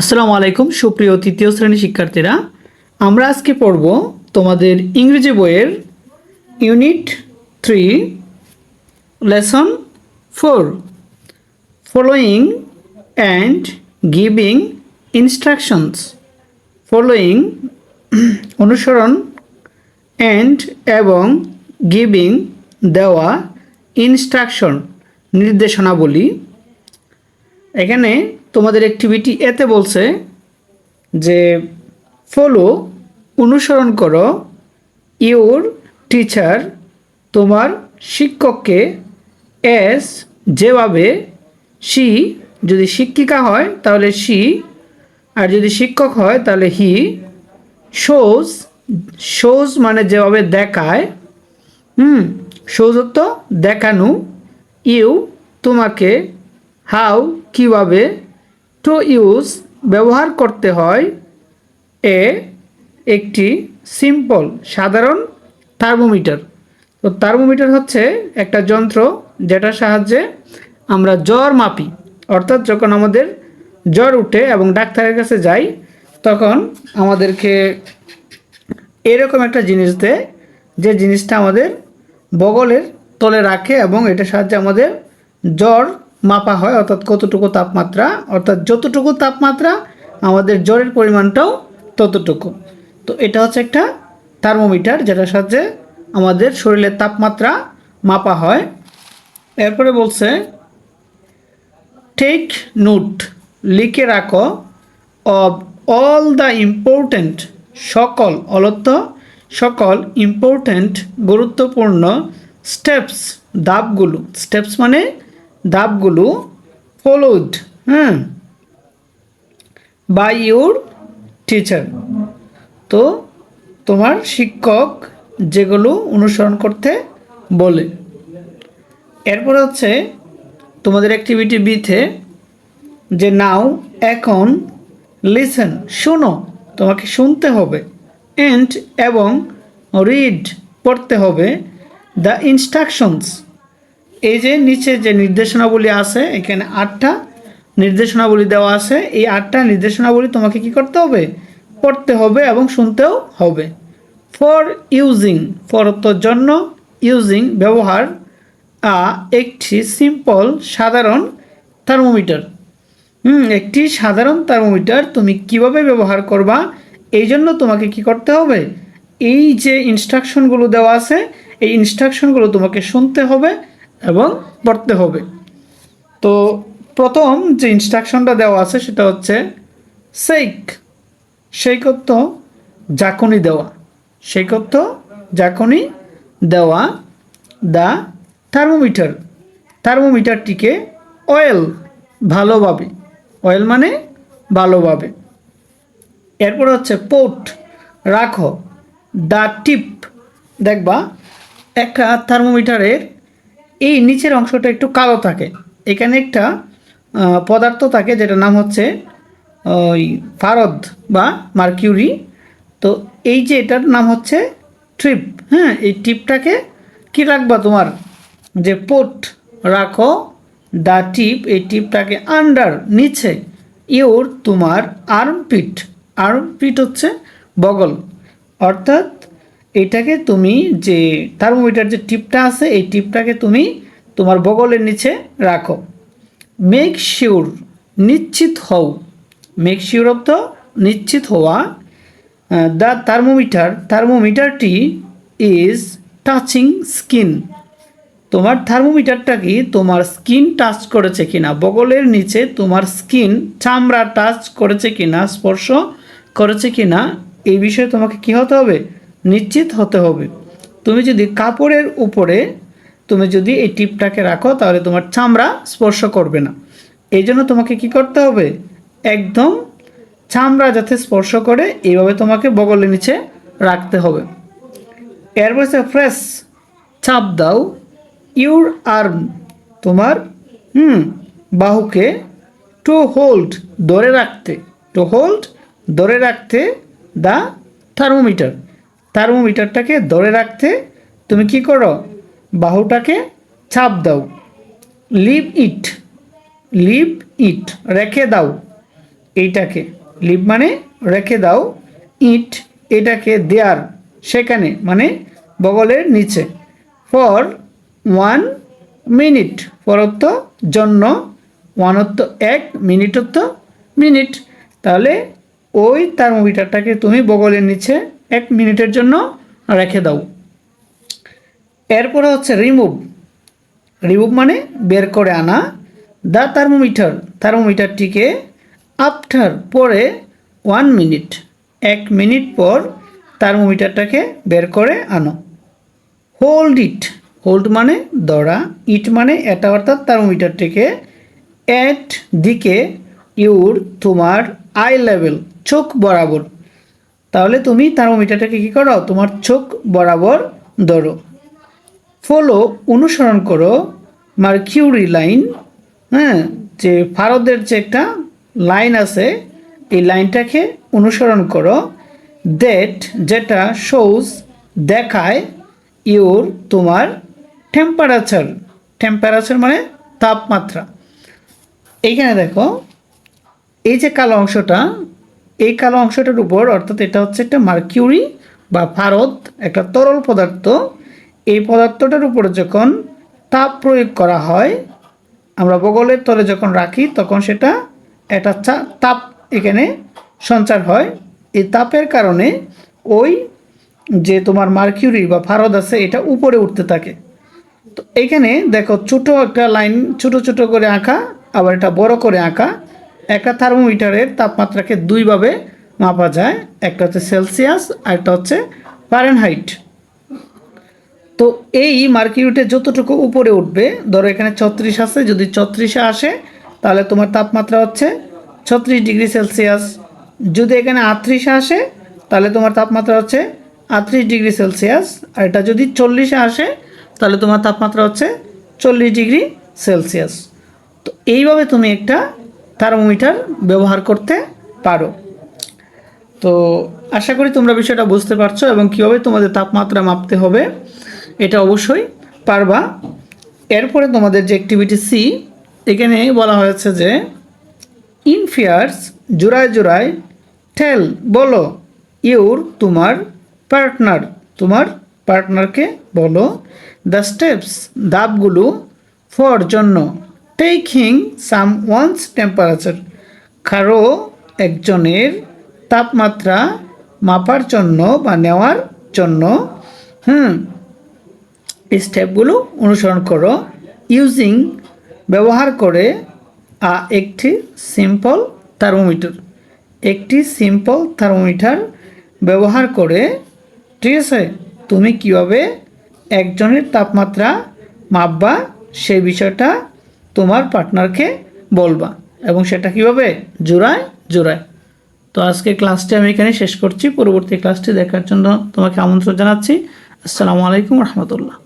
আসসালামু আলাইকুম, সুপ্রিয় তৃতীয় শ্রেণি শিক্ষার্থীরা। আমরা আজকে পড়ব তোমাদের ইংরেজি বইয়ের unit three, lesson four. Following and giving instructions following অনুসরণ অ্যান্ড এবং গিভিং দেওয়া ইনস্ট্রাকশন নির্দেশনাবলী। এখানে তোমাদের অ্যাক্টিভিটি এতে বলছে যে ফলো অনুসরণ করো ইউর টিচার তোমার শিক্ষককে এস যেভাবে সি যদি শিক্ষিকা হয়, তাহলে সি আর যদি শিক্ষক হয়, তাহলে হি শোজ শোজ মানে যেভাবে দেখায়, হুম সৌজত্ব দেখানো ইউ তোমাকে হাউ কীভাবে টু ইউজ ব্যবহার করতে হয় এ একটি সিম্পল সাধারণ থার্মোমিটার। তো থার্মোমিটার হচ্ছে একটা যন্ত্র যেটার সাহায্যে আমরা জ্বর মাপি। অর্থাৎ যখন আমাদের জ্বর উঠে এবং ডাক্তারের কাছে যাই, তখন আমাদেরকে এরকম একটা জিনিস দেয়, যে জিনিসটা আমাদের বগলের তলে রাখে এবং এটার সাহায্যে আমাদের জ্বর মাপা হয়, অর্থাৎ কতটুকু তাপমাত্রা, অর্থাৎ যতটুকু তাপমাত্রা আমাদের জ্বরের পরিমাণটাও ততটুকু। তো এটা হচ্ছে একটা থার্মোমিটার যেটার সাহায্যে আমাদের শরীরের তাপমাত্রা মাপা হয়। এরপরে বলছে টেক নোট লিখে রাখো অব অল দ্য ইম্পর্ট্যান্ট সকল অলত্য সকল ইম্পর্ট্যান্ট গুরুত্বপূর্ণ স্টেপস ধাপগুলো। স্টেপস মানে ধাপগুলো ফলোড হ্যাঁ বাই ইউর টিচার তো তোমার শিক্ষক যেগুলো অনুসরণ করতে বলে। এরপর হচ্ছে তোমাদের অ্যাক্টিভিটি বিতে যে নাও এখন লিসেন শোনো, তোমাকে শুনতে হবে অ্যান্ড এবং রিড পড়তে হবে দ্য ইনস্ট্রাকশনস এই যে নিচে যে নির্দেশনাবলী আছে, এখানে আটটা নির্দেশনাবলী দেওয়া আছে। এই আটটা নির্দেশনাবলী তোমাকে কি করতে হবে? পড়তে হবে এবং শুনতেও হবে। ফর ইউজিং ফর অর্থর জন্য ইউজিং ব্যবহার আ একটি সিম্পল সাধারণ থার্মোমিটার হুম, একটি সাধারণ থার্মোমিটার তুমি কীভাবে ব্যবহার করবা? এই জন্য তোমাকে কি করতে হবে? এই যে ইনস্ট্রাকশনগুলো দেওয়া আছে, এই ইনস্ট্রাকশনগুলো তোমাকে শুনতে হবে। এবং পড়তে হবে। তো প্রথম যে ইনস্ট্রাকশনটা দেওয়া আছে সেটা হচ্ছে সেইক সেইকত্ব জাকনি দেওয়া। সেইকত্ব জাকনি দেওয়া দা থার্মোমিটার থার্মোমিটারটিকে অয়েল ভালোভাবে। অয়েল মানে ভালোভাবে। এরপর হচ্ছে পোট রাখো। দা টিপ দেখবা, একটা থার্মোমিটারের এই নিচের অংশটা একটু কালো থাকে। এখানে একটা পদার্থ থাকে যেটার নাম হচ্ছে, ওই ফারদ বা মার্কিউরি। তো এই যে এটার নাম হচ্ছে ট্রিপ হ্যাঁ এই টিপটাকে কি রাখবা তোমার? যে পোট রাখো, দা টিপ, এই টিপটাকে আন্ডার, নিচে ইউর তোমার আর্মপিট। আর্মপিট হচ্ছে বগল। অর্থাৎ এটাকে তুমি যে থার্মোমিটার যে টিপটা আছে, এই টিপটাকে তুমি তোমার বগলের নিচে রাখো। মেক শিওর নিশ্চিত হও। মেক শিওর অর্থ নিশ্চিত হওয়া দ্য থার্মোমিটার থার্মোমিটারটি ইজ টাচিং স্কিন তোমার থার্মোমিটারটা কি তোমার স্কিন টাচ করেছে কিনা, বগলের নিচে তোমার স্কিন চামড়া টাচ করেছে কিনা, স্পর্শ করেছে কিনা, এই বিষয়ে তোমাকে কি হতে হবে? নিশ্চিত হতে হবে। তুমি যদি কাপড়ের উপরে তুমি যদি এই টিপটাকে রাখো, তাহলে তোমার চামড়া স্পর্শ করবে না। এই জন্য তোমাকে কি করতে হবে? একদম চামড়া যাতে স্পর্শ করে এইভাবে তোমাকে বগলের নিচে রাখতে হবে। এরপর ফ্রেশ, চাপ দাও। ইউর আর্ম, তোমার, হুম, বাহুকে টু হোল্ড ধরে রাখতে, টু হোল্ড ধরে রাখতে দ্য থার্মোমিটার। থার্মোমিটারটাকে ধরে রাখতে তুমি কি করো? বাহুটাকে চাপ দাও। লিভ ইট লিভ ইট, রেখে দাও এইটাকে। লিভ মানে রেখে দাও, ইট এটাকে দেয়ার, সেখানে মানে বগলের নিচে। ফর ওয়ান মিনিট অর্থ জন্য ওয়ান অর্থ এক মিনিট অর্থ মিনিট। তাহলে ওই থার্মোমিটারটাকে তুমি বগলের নিচে এক মিনিটের জন্য রেখে দাও। এরপরে হচ্ছে রিমুভ রিমুভ মানে বের করে আনা। দ্য থার্মোমিটার থার্মোমিটারটিকে আফটার পরে ওয়ান মিনিট এক মিনিট পর থার্মোমিটারটাকে বের করে আনো। হোল্ড ইট হোল্ড মানে দড়া ইট মানে এটা অর্থাৎ থার্মোমিটারটিকে এট দিকে ইউর তোমার আই লেভেল চোখ বরাবর তাহলে তুমি থার্মোমিটারটাকে কী করো? তোমার চোখ বরাবর ধরো। ফলো, অনুসরণ করো মার্কিউরি লাইন হ্যাঁ? যে ভারতের যে একটা লাইন আছে, এই লাইনটাকে অনুসরণ করো। দ্যাট যেটা শোজ দেখায় ইউর তোমার টেম্পারেচার টেম্পারেচার মানে তাপমাত্রা। এইখানে দেখো, এই যে কালো অংশটা এই কালো অংশটার উপর, অর্থাৎ এটা হচ্ছে একটা মার্কিউরি বা ভারত একটা তরল পদার্থ। এই পদার্থটার উপরে যখন তাপ প্রয়োগ করা হয়, আমরা বগলের তলে যখন রাখি, তখন সেটা একটা তাপ এখানে সঞ্চার হয়। এই তাপের কারণে ওই যে তোমার মার্কিউরি বা ভারত আছে, এটা উপরে উঠতে থাকে। তো এখানে দেখো ছোট একটা লাইন, ছোট ছোট করে আঁকা, আবার এটা বড় করে আঁকা। একটা থার্মোমিটারের তাপমাত্রাকে দুইভাবে মাপা যায়। একটা হচ্ছে সেলসিয়াস আর একটা হচ্ছে ফারেনহাইট তো এই মার্কিউরিতে যতটুকু উপরে উঠবে, ধরো এখানে ছত্রিশ আছে, যদি ছত্রিশে আসে, তাহলে তোমার তাপমাত্রা হচ্ছে ছত্রিশ ডিগ্রি সেলসিয়াস যদি এখানে আটত্রিশে আসে, তাহলে তোমার তাপমাত্রা হচ্ছে আটত্রিশ ডিগ্রি সেলসিয়াস আর এটা যদি চল্লিশে আসে, তাহলে তোমার তাপমাত্রা হচ্ছে চল্লিশ ডিগ্রি সেলসিয়াস তো এইভাবে তুমি একটা থার্মোমিটার ব্যবহার করতে পারো। তো আশা করি তোমরা বিষয়টা বুঝতে পারছ এবং কীভাবে তোমাদের তাপমাত্রা মাপতে হবে এটা অবশ্যই পারবা। এরপরে তোমাদের যে অ্যাক্টিভিটি সি এখানে বলা হয়েছে যে ইনফিয়ার্স জোড়ায় জোড়ায় ঠেল বলো ইউর তোমার পার্টনার তোমার পার্টনারকে বলো দ্য স্টেপস ধাপগুলো ফর জন্য। টেকিং সাম ওয়ান্স টেম্পারেচার কারও একজনের তাপমাত্রা মাপার জন্য বা নেওয়ার জন্য হুম স্টেপগুলো অনুসরণ করো ইউজিং ব্যবহার করে আ একটি সিম্পল থার্মোমিটার একটি সিম্পল থার্মোমিটার ব্যবহার করে ঠিক আছে, তুমি কীভাবে একজনের তাপমাত্রা মাপবা সেই বিষয়টা তোমার পার্টনারকে বলবা। এবং সেটা কীভাবে? জোড়ায় জোড়ায়। তো আজকে ক্লাসটি আমি এখানে শেষ করছি। পরবর্তী ক্লাসটি দেখার জন্য তোমাকে আমন্ত্রণ জানাচ্ছি। আসসালামু আলাইকুম রহমতুল্লাহ।